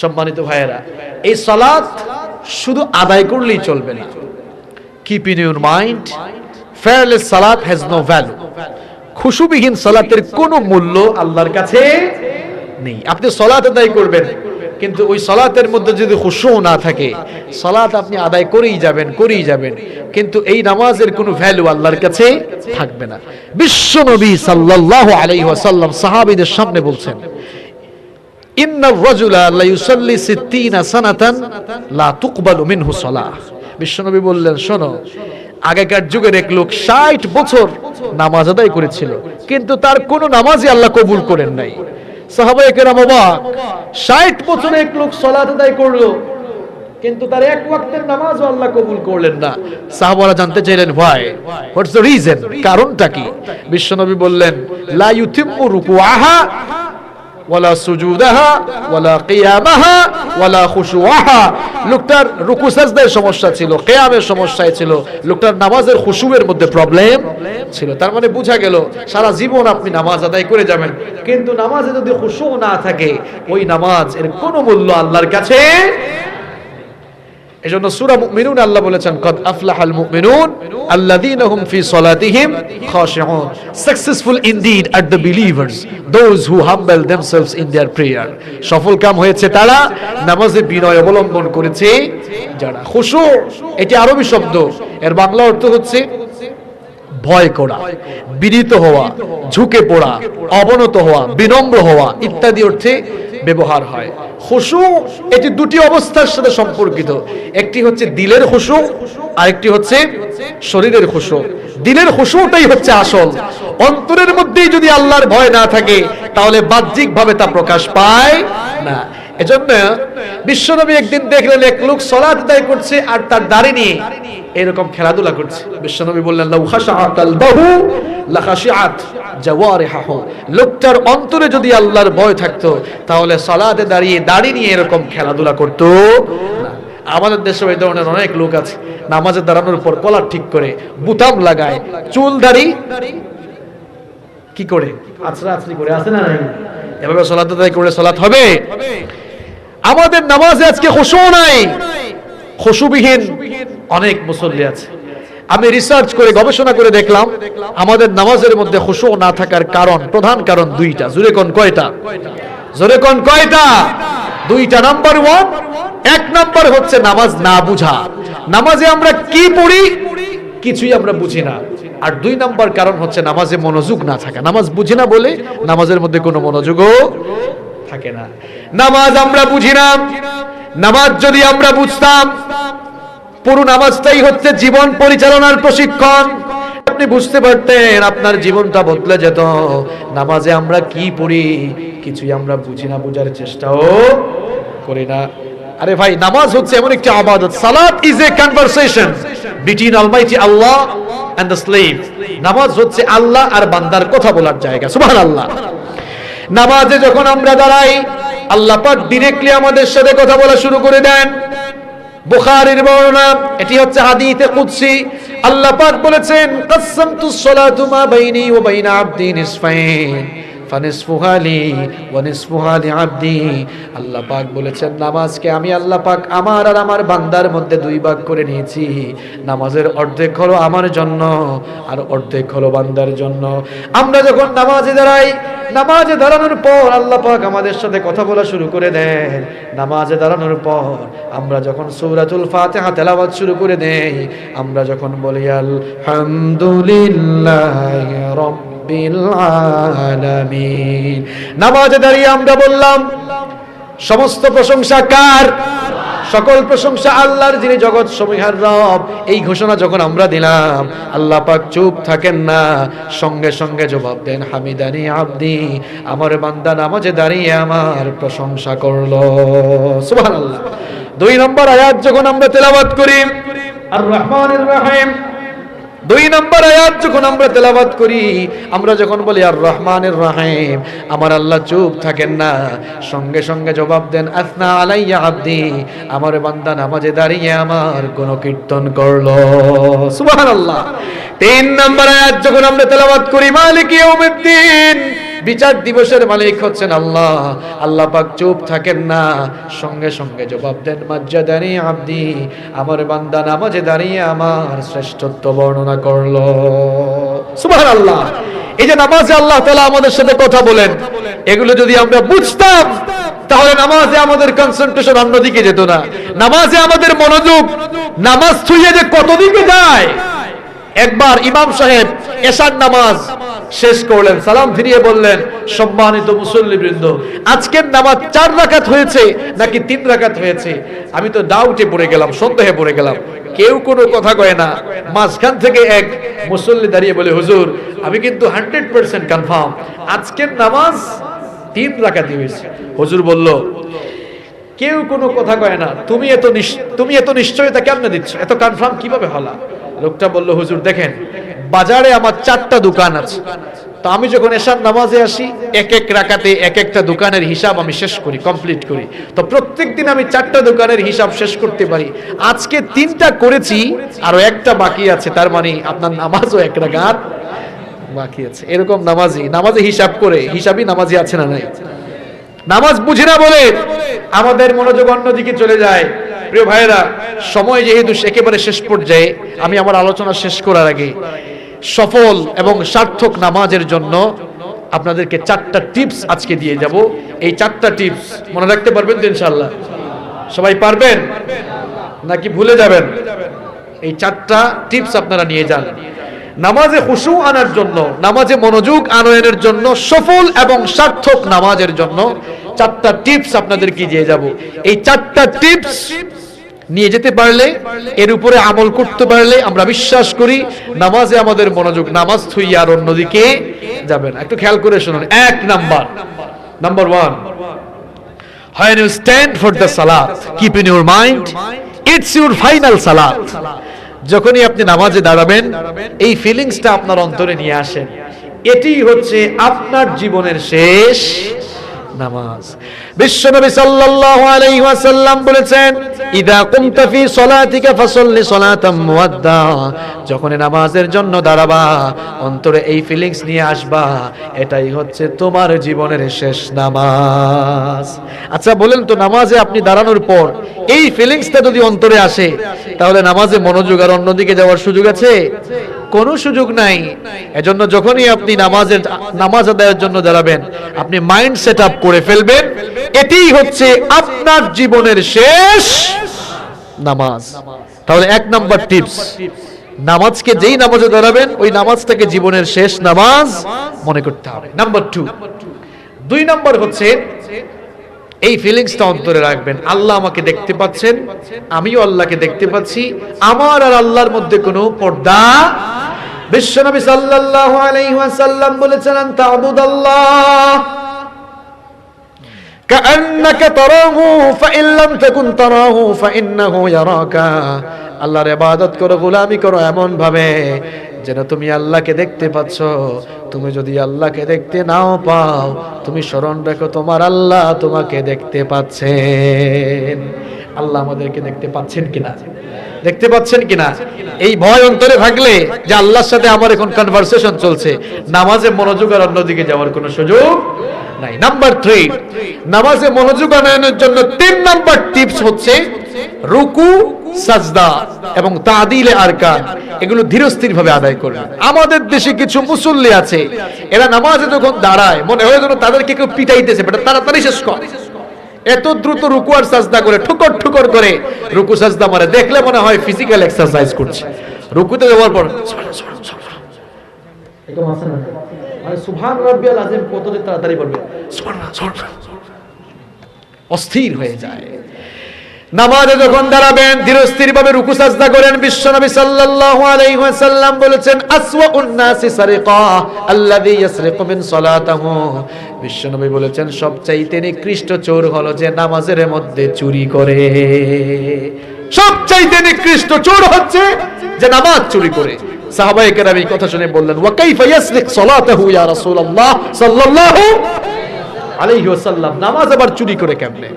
সম্মানিত ভাইয়েরা, এই সালাত শুধু আদায় করলেই চলবে না। Keep in your mind fearless সালাত হ্যাজ নো ভ্যালু খুশুবিহীন সালাতের কোনো মূল্য আল্লাহর কাছে নেই। আপনি সলাত আদায় করবেন, কিন্তু ওই সলাতের মধ্যে যদি খুশু না থাকে, সলাত আপনি আদায় করেই যাবেন করেই যাবেন। কিন্তু এই নামাজের কোনো ভ্যালু আল্লাহর কাছে থাকবে না। বিশ্ব নবী সাল্লাল্লাহু আলাইহি ওয়াসাল্লাম সাহাবীদের সামনে বলছেন বিশ্বনবী বললেন, শোনো, আগেকার যুগের এক লোক ষাট বছর নামাজ আদায় করেছিল, কিন্তু তার কোনো নামাজই আল্লাহ কবুল করেন নাই। অবাক, ষাট বছরে এক লোক সলাত আদায় করল, কিন্তু তার এক ওয়াক্তের নামাজও আল্লাহ কবুল করলেন না। সাহাবারা জানতে চাইলেন, ভাই কারণটা কি? বিশ্বনবী বললেন ওয়ালা সুজুদাহা ওয়ালা কিয়ামাহা ওয়ালা খুশুআহা লোকটার রুকু সাজদায় সমস্যা ছিল, কেয়ামের সমস্যায় ছিল। লোকটার নামাজের খুশুয়ের মধ্যে প্রবলেম ছিল। তার মানে বোঝা গেল, সারা জীবন আপনি নামাজ আদায় করে যাবেন। কিন্তু নামাজে যদি খুশু না থাকে, ওই নামাজ এর কোনো মূল্য আল্লাহর কাছে এজন্য সূরা মুমিনুন আল্লাহ বলেছেন, কদ আফলাহাল মুমিনুন আল্লাযীনা ফি সালাতিহিম খাশিউন। Successful indeed are the believers those who humble themselves in their prayer সফল কাম হয়েছে তারা, নামাজে বিনয় অবলম্বন করেছে যারা। খুশু, এটি আরবি শব্দ। এর বাংলা অর্থ হচ্ছে ভয় করা, বিনীত হওয়া, ঝুঁকে পড়া, অবনত হওয়া, বিনম্র হওয়া ইত্যাদি অর্থে ব্যবহার হয়। খুশু এটি দুটি অবস্থার সাথে সম্পর্কিত। একটি হচ্ছে দিলের খুশু, আরেকটি হচ্ছে শরীরের খুশু। দিলের খুশুটাই হচ্ছে আসল। অন্তরের মধ্যেই যদি আল্লাহর ভয় না থাকে, তাহলে বাহ্যিকভাবে তা প্রকাশ পায় না। এজন্য বিশ্বনবী একদিন দেখলেন, এক লোক সলাত আদায় করছে আর তার দাড়ি নিয়ে এরকম খেলাধুলা করছে। বিশ্বনবী বললেন লোকটার অন্তরে যদি আল্লাহর ভয় থাকতো তাহলে সালাতে দাঁড়িয়ে দাড়ি নিয়ে এরকম খেলাধুলা করতো আমাদের দেশে এই ধরনের অনেক লোক আছে নামাজে দাঁড়ানোর পর কলার ঠিক করে বুতাম লাগায় চুল দাড়ি কি করে? আছড়া আছড়ি করে আছে না এভাবে সলাত আদায় করলে সলাত হবে। আমাদের নামাজে আজকে খুশু নাই। খুশুবিহীন। অনেক মুসল্লি আছে। আমি রিসার্চ করে, গবেষণা করে দেখলাম, আমাদের নামাজের মধ্যে খুশু না থাকার কারণ, প্রধান কারণ দুইটা। জোরে কোন কয়টা? জোরে কোন কয়টা? দুইটা। নাম্বার ওয়ান এক নাম্বার হচ্ছে নামাজ না বুঝা। নামাজে আমরা কি পড়ি? কিছুই আমরা বুঝি না। আর দুই নাম্বার কারণ হচ্ছে নামাজে মনোযোগ না থাকা। নামাজ বুঝি না বলে নামাজের মধ্যে কোনো মনোযোগও থাকে না। নামাজ আমরা বুঝি না। নামাজ যদি আমরা বুঝতাম পুরো নামাজটাই হচ্ছে জীবন পরিচালনার প্রশিক্ষণ। আপনি বুঝতে পারতেন, আপনার জীবনটা বদলে যেত। নামাজে আমরা কি পড়ি, কিছুই আমরা বুঝি না, বুঝার চেষ্টাও করি না। আরে ভাই, নামাজ হচ্ছে এমন একটি আবাদত। সালাত is a conversation between almighty Allah and the slave নামাজ হচ্ছে আল্লাহ আর বান্দার কথা বলার জায়গা। সুবহানাল্লাহ। নামাজে যখন আমরা দাঁড়াই, আল্লাহ পাক ডিরেক্টলি আমাদের সাথে কথা বলা শুরু করে দেন। বুখারীর বর্ণনা, এটি হচ্ছে হাদিসে কুদসি। আল্লাহ পাক বলেছেন কসমতুস সালাতু মা বাইনি ওয়া বাইনা আবদি নিসফাইন। ফানিসফুহা লি ওয়া নিসফুহা লি আবদি। আল্লাহ পাক বলেছেন, নামাজকে আমি আল্লাহ পাক আমার আর আমার বান্দার মধ্যে দুই ভাগ করে নিয়েছি। নামাজের অর্ধেক হলো আমার জন্য আর অর্ধেক হলো বান্দার জন্য। আমরা যখন নামাজে দাঁড়াই, নামাজে দাঁড়ানোর পর আল্লাহ পাক আমাদের সাথে কথা বলা শুরু করে দেন। নামাজে দাঁড়ানোর পর আমরা যখন সূরাতুল ফাতিহা তেলাওয়াত শুরু করে দেই, আমরা যখন বলি, আলহামদুলিল্লাহ আলামিন। নামাজে দাঁড়িয়ে আমরা বললাম, সমস্ত প্রশংসা কার? সকল প্রশংসা আল্লাহর, যিনি জগৎ সমূহের রব। এই ঘোষণা যখন আমরা দিলাম, আল্লাহ পাক চুপ থাকেন না, সঙ্গে সঙ্গে জবাব দেন, হামিদানি আব্দি, আমার বান্দা নামাজে দাঁড়িয়ে আমার প্রশংসা করল। সুবহানাল্লাহ। দুই নম্বর আয়াত যখন আমরা তেলাওয়াত করি আর রহমানির রহিম দুই নম্বর আয়াত যখন আমরা তেলাবাত করি, আমরা যখন বলি, আর রহমানের রাহিম, আমার আল্লাহ চুপ থাকেন না। সঙ্গে সঙ্গে জবাব দেন, আসনা আলাইয়া আব্দি, আমার বান্দা নামাজে দাঁড়িয়ে আমার কোন কীর্তন করল। সুবহানাল্লাহ। তিন নম্বর আয়াত যখন আমরা তেলাবাত করি, মালিক ইয়াউমিদ্দিন বিচার দিবসের মালিক হচ্ছেন আল্লাহ। আল্লাহ পাক চুপ থাকেন না। সঙ্গে সঙ্গে জবাব দেন, মাজ্জাদানি আব্দি, আমার বান্দা নামাজে দাঁড়িয়ে আমার শ্রেষ্ঠত্ব বর্ণনা করল। সুবহানাল্লাহ। এই যে নামাজে আল্লাহ তাআলা আমাদের সাথে কথা বলেন, এগুলো যদি আমরা বুঝতাম, তাহলে নামাজে আমাদের কনসেন্ট্রেশন অন্যদিকে যেত না। নামাজে আমাদের মনোযোগ, নামাজ ছুঁয়ে যে কতদিকে যায় একবার ইমাম সাহেব এশার নামাজ শেষ করলেন, সালাম ফিরিয়ে বললেন, সম্মানিত মুসল্লিবৃন্দ, আজকের নামাজ চার রাকাত হয়েছে নাকি তিন রাকাত হয়েছে? আমি তো ডাউটে পড়ে গেলাম, সন্দেহে পড়ে গেলাম। কেউ কোনো কথা কয় না। মাঝখান থেকে এক মুসল্লি দাঁড়িয়ে বলে, হুজুর, আমি কিন্তু হান্ড্রেড পার্সেন্ট কনফার্ম আজকের নামাজ তিন রাকাতি হয়েছে। হুজুর বলল, কেউ কোনো কথা কয় না। তুমি এত তুমি এত নিশ্চয়তা কেমনে দিচ্ছ? এত কনফার্ম কীভাবে হলা? লোকটা বলল হুজুর দেখেন বাজারে আমার চারটা দোকান আছে। তো আমি যখন এসার নামাজে আসি এক এক রাকাতে এক একটা দোকানের হিসাব আমি শেষ করি কমপ্লিট করি। তো প্রত্যেক দিন আমি চারটা দোকানের হিসাব শেষ করতে পারি। আজকে তিনটা করেছি আরও একটা বাকি আছে তার মানে আপনার নামাজও এক রাকাত বাকি আছে। এরকম নামাজি নামাজে হিসাব করে হিসাবই নামাজি আছে না নাই? নামাজ বুঝি না বলে আমাদের মনোযোগ অন্যদিকে চলে যায়। প্রিয় ভাইয়েরা, সময় যেহেতু একেবারে শেষ পর্যায়ে, আমি আমার আলোচনা শেষ করার আগে সফল এবং সার্থক নামাজের জন্য আপনাদেরকে চারটা টিপস আজকে দিয়ে যাব। এই চারটা টিপস মনে রাখতে পারবেন তো ইনশাল্লাহ সবাই পারবেন? নাকি ভুলে যাবেন? এই চারটা টিপস আপনারা নিয়ে যান। নামাজে খুশু আনার জন্য, নামাজে মনোযোগ আনয়নের জন্য, সফল এবং সার্থক নামাজের জন্য চারটা টিপস আপনাদেরকে দিয়ে যাব। এই চারটা টিপস নিয়ে যেতে পারলে এর উপরে আমল করতে পারলে আমরা বিশ্বাস করি নামাজে আমাদের মনোযোগ নামাজ থুইয়া আর অন্যদিকে যাবে না। একটু খেয়াল করে শুনুন এক number. Number one When you stand for the salat, keep in your mind, it's your final salat. যখনই আপনি নামাজে দাঁড়াবেন এই ফিলিংসটা আপনার অন্তরে নিয়ে আসেন। এটি হচ্ছে আপনার জীবনের শেষ নামাজ। বিশ্বনবী সাল্লাল্লাহু আলাইহি ওয়াসাল্লাম বলেছেন, ইদা কুমতা ফি সলাতিকা ফাসাল্লি সলাতাম মুয়াদ্দা যখন নামাজের জন্য দাঁড়াবা, অন্তরে এই ফিলিংস নিয়ে আসবা, এটাই হচ্ছে তোমার জীবনের শেষ নামাজ। আচ্ছা বলেন তো, নামাজে আপনি দাঁড়ানোর পর এই ফিলিংসটা যদি অন্তরে আসে, তাহলে নামাজে মনোযোগ আর অন্যদিকে যাওয়ার সুযোগ আছে? কোনো সুযোগ নাই। এজন্য যখনই আপনি নামাজের, নামাজ আদায়ের জন্য দাঁড়াবেন, আপনি মাইন্ড সেট আপ করে ফেলবেন, এটিই হচ্ছে আপনার জীবনের শেষ নামাজ। তাহলে এক নাম্বার টিপস নামাজকে যেই নামাজে দাঁড়াবেন, ওই নামাজটাকে জীবনের শেষ নামাজ মনে করতে হবে। নাম্বার টু দুই নাম্বার হচ্ছে এই ফিলিংসটা অন্তরে রাখবেন। আল্লাহ আমাকে দেখতে পাচ্ছেন, আমিও আল্লাহকে দেখতে পাচ্ছি। আমার আর আল্লাহর মধ্যে কোনো পর্দা বিশ্বনবী সাল্লাল্লাহু আলাইহি ওয়াসাল্লাম বলেছেন তাবুদাল্লাহ। আল্লাহর ইবাদত করো, গোলামি করো এমন ভাবে যেন তুমি আল্লাহকে দেখতে পাচ্ছ। তুমি যদি আল্লাহকে দেখতে নাও পাও, তুমি স্মরণ রাখো তোমার আল্লাহ তোমাকে দেখতে পাচ্ছেন। আল্লাহ আমাদেরকে দেখতে পাচ্ছেন কিনা? দেখতে পাচ্ছেন কিনা? এই ভয় অন্তরে থাকলে যে আল্লাহর সাথে আমার এখন কনভারসেশন চলছে, নামাজে মনোযোগ আর অন্যদিকে যাওয়ার কোনো সুযোগ নাই। নাম্বার থ্রি নামাজে মনোযোগ আনয়নের জন্য তিন নাম্বার টিপস হচ্ছে রুকু সাজদা এবং তাদিলে আরকান এগুলো ধীরস্থির ভাবে আদায় করবে। আমাদের দেশে কিছু মুসল্লি আছে এরা নামাজে যখন দাঁড়ায় মনে হয় যেন তাদেরকে কেউ পিটাইতেছে বেটা তাড়াতাড়ি শেষ কর। এত দ্রুত রুকু আর সাজদা করে ঠুকর ঠুকর করে রুকু সাজদা মারে। দেখলে মনে হয় ফিজিক্যাল এক্সারসাইজ করছে। রুকুতে যাওয়ার পর আছে মানে সুবহান রাব্বিয়াল আযীম কত তাড়াতাড়ি সুবহানাল্লাহ অস্থির হয়ে যায়। নামাজে যখন দাঁড়াবেন ধীরস্থির ভাবে রুকু সাজদা করেন, বিশ্বনবী সাল্লাল্লাহু আলাইহি ওয়াসাল্লাম বলেছেন আসওয়াউন নাসি সারিকা, আল্লাযী ইয়াসরিকু মিন সালাতাহু। বিশ্বনবী বলেছেন, সবচাইতে নিকৃষ্ট চোর হলো যে নামাজের মধ্যে চুরি করে। সবচাইতে নিকৃষ্ট চোর হচ্ছে যে নামাজ চুরি করে। সাহাবায়ে কেরাম এই কথা শুনে বললেন, ওয়া কাইফা ইয়াসরিক সালাতাহু ইয়া রাসূলুল্লাহ সাল্লাল্লাহু আলাইহি ওয়াসাল্লাম নামাজ আবার চুরি করে কেমনে?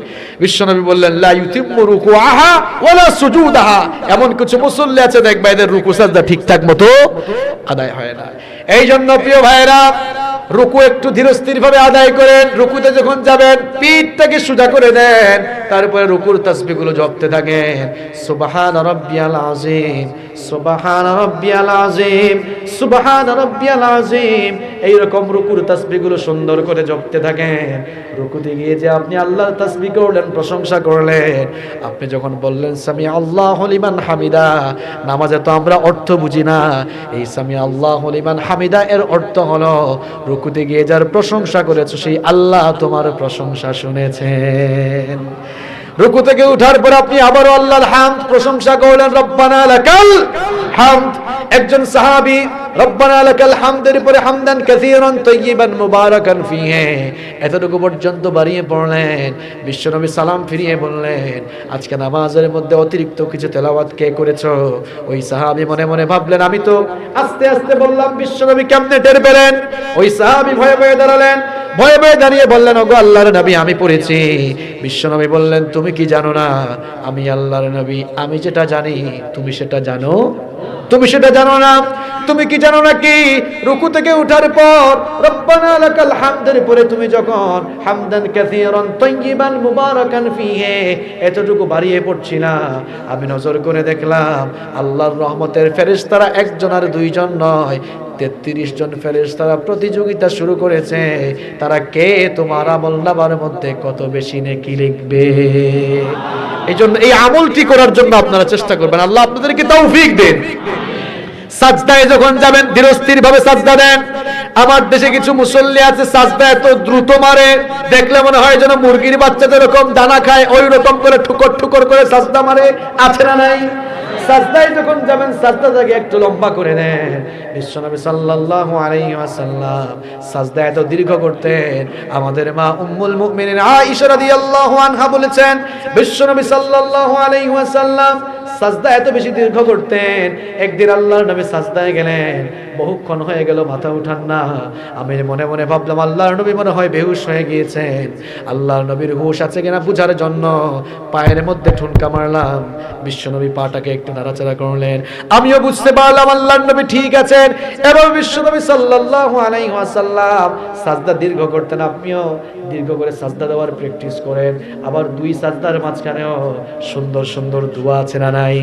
বিশ্বনবী বললেন, লা ইউতিম্মু রুকুআহা ওয়ালা সুজুদাহা। এমন কিছু মুসল্লি আছে দেখবা এদের রুকু সাজদা ঠিকঠাক মতো আদায় হয় না। এই জন্য প্রিয় ভাইরা রুকু একটু ধীরস্থির ভাবে আদায় করেন, রুকুতে যখন যাবেন, পিঠটাকে সোজা করে দেন, তারপরে রুকুর তাসবিহগুলো জপতে থাকেন। সুবহান রাব্বিয়াল আযীম, সুবহান রাব্বিয়াল আযীম, সুবহান রাব্বিয়াল আযীম। এই রকম রুকুর তাসবিহগুলো সুন্দর করে জপতে থাকেন। রুকুতে গিয়ে যে আপনি আল্লাহর তাসবিহ করলেন, প্রশংসা করলেন, আপনি যখন বললেন, সামি আল্লাহ হলিমান হামিদা নামাজে তো আমরা অর্থ বুঝি না। এই সামি আল্লাহ হলিমান হামিদা এর অর্থ হলো রুকুতে গিয়ে যার প্রশংসা করেছ সেই আল্লাহ তোমার প্রশংসা শুনেছেন। রুকু থেকে উঠার পর আপনি আবারও আল্লাহর হামদ, প্রশংসা করলেন, রব্বানা লাকাল হামদ। একজন সাহাবী, রব্বানা লাকাল হামদের পরে হামদান কাসীরান তাইয়িবান মুবারাকান ফিহি। এতটুকু পর্যন্ত বাড়িয়ে পড়লেন, বিশ্বনবী সালাম ফিরিয়ে বললেন, আজকে নামাজের মধ্যে অতিরিক্ত কিছু তেলাওয়াত কে করেছ? ওই সাহাবী মনে মনে ভাবলেন, আমি তো আস্তে আস্তে বললাম, বিশ্বনবী কেমনে টের পেলেন? ওই সাহাবী ভয়ে ভয়ে দাঁড়ালেন ভয়ে ভয়ে দাঁড়িয়ে বললেন, ওগো আল্লাহর নবী, আমি পড়েছি। বিশ্বনবী বললেন, তুমি কি জানো না? আমি আল্লাহর নবী। আমি যেটা জানি, তুমি সেটা জানো? তুমি সেটা জানো না? তুমি কি জানো না কি রুকু থেকে উঠার পর রব্বানা লাকাল হামদের পরে তুমি যখন হামদান কাসীরান তাইয়িবান মুবারাকান ফিহি এতটুকু বাড়িয়ে পড়ছি না, আমি নজর করে দেখলাম, আল্লাহর রহমতের ফেরেশতারা একজন আর দুইজন নয়। তেত্রিশ জন ফেরেস তারা প্রতিযোগিতা শুরু করেছে। তারা কে? তোমার আমল নামার মধ্যে কত বেশি নেকি লিখবে? এই জন্য এই আমলটি করার জন্য আপনারা চেষ্টা করবেন। আল্লাহ আপনাদেরকে তৌফিক দেন। সাজদায় যখন যাবেন ধীরস্থির ভাবে সাজদা দেন। আমার দেশে কিছু মুসল্লি আছে, সাজদা এত দ্রুত মারে। দেখলে মনে হয় যেন মুরগির বাচ্চা যেরকম দানা খায় ওই রকম করে ঠুকর ঠুকর করে সাজদা মারে। আছে না নাই? সাজদায় যখন যাবেন, সাজদা জায়গা একটু লম্বা করে নেন। বিশ্বনবী সাল্লাল্লাহু আলাইহি ওয়াসাল্লাম সাজদা এত দীর্ঘ করতেন। আমাদের মা উম্মুল মুমিনিন আয়েশা রাদিয়াল্লাহু আনহা বলেছেন, বিশ্বনবী সাল্লাল্লাহু আলাইহি ওয়াসাল্লাম সাজদা এত বেশি দীর্ঘ করতেন। একদিন আল্লাহর নবী সাজদায় গেলেন। বহুক্ষণ হয়ে গেল, মাথা উঠান না। আমি মনে মনে ভাবলাম, আল্লাহর নবী মনে হয় বেহুশ হয়ে গিয়েছেন। আল্লাহর নবীর হুশ আছে কিনা বুঝার জন্য পায়ের মধ্যে ঠুনকা মারলাম। বিশ্বনবী পাটাকে একটু নাড়াচাড়া করলেন। আমিও বুঝতে পারলাম, আল্লাহর নবী ঠিক আছেন। এবং বিশ্বনবী সাল্লাল্লাহু আলাইহি ওয়াসাল্লাম সাজদা দীর্ঘ করতেন। আপনিও দীর্ঘ করে সাজদা দেওয়ার প্র্যাকটিস করেন। আবার দুই সাজদার মাঝখানেও সুন্দর সুন্দর দোয়া আছে না নাই?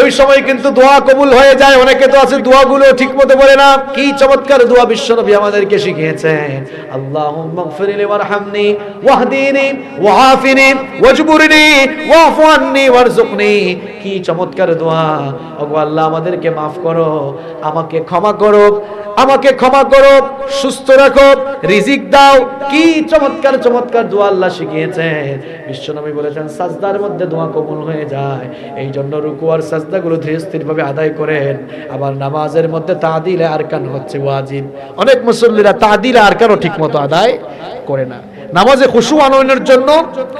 এই সময় কিন্তু দোয়া কবুল হয়ে যায়। অনেকে তো আছে, দোয়াগুলো ঠিক মতো বলে না। কি চমৎকার দোয়া বিশ্বনবী আমাদেরকে শিখিয়েছেন। আল্লাহুম্মা গফিরলি ওয়ারহামনি, ওয়াহদিনি, ওয়াআফিনি, ওয়াজবুরনি ওয়াফু আন্নি কি চমৎকার দোয়া। ওগো আল্লাহ, আমাদেরকে মাফ করো, আমাকে ক্ষমা করো, আমাকে ক্ষমা করো, সুস্থ রাখো, রিজিক দাও। কি চমৎকার চমৎকার দোয়া আল্লাহ শিখিয়েছেন বিশ্বনবী বলেছেন, সাজদার মধ্যে দোয়া কবুল হয়ে যায়। এই জন্য রুকু আর সাজদাগুলো ধীরে স্থিরভাবে আদায় করেন। আবার নামাজের মধ্যে তাদিলে আরকান হচ্ছে ওয়াজিব। অনেক মুসল্লিরা তাদিলে আরকানও ঠিক মতো আদায় করে না। নামাজে খুশু আনয়নের জন্য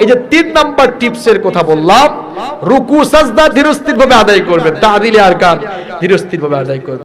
এই যে তিন নাম্বার টিপসের কথা বললাম, রুকু, সাজদা ধীরস্থির ভাবে আদায় করবেন আর কার ধীরস্থির ভাবে আদায় করবেন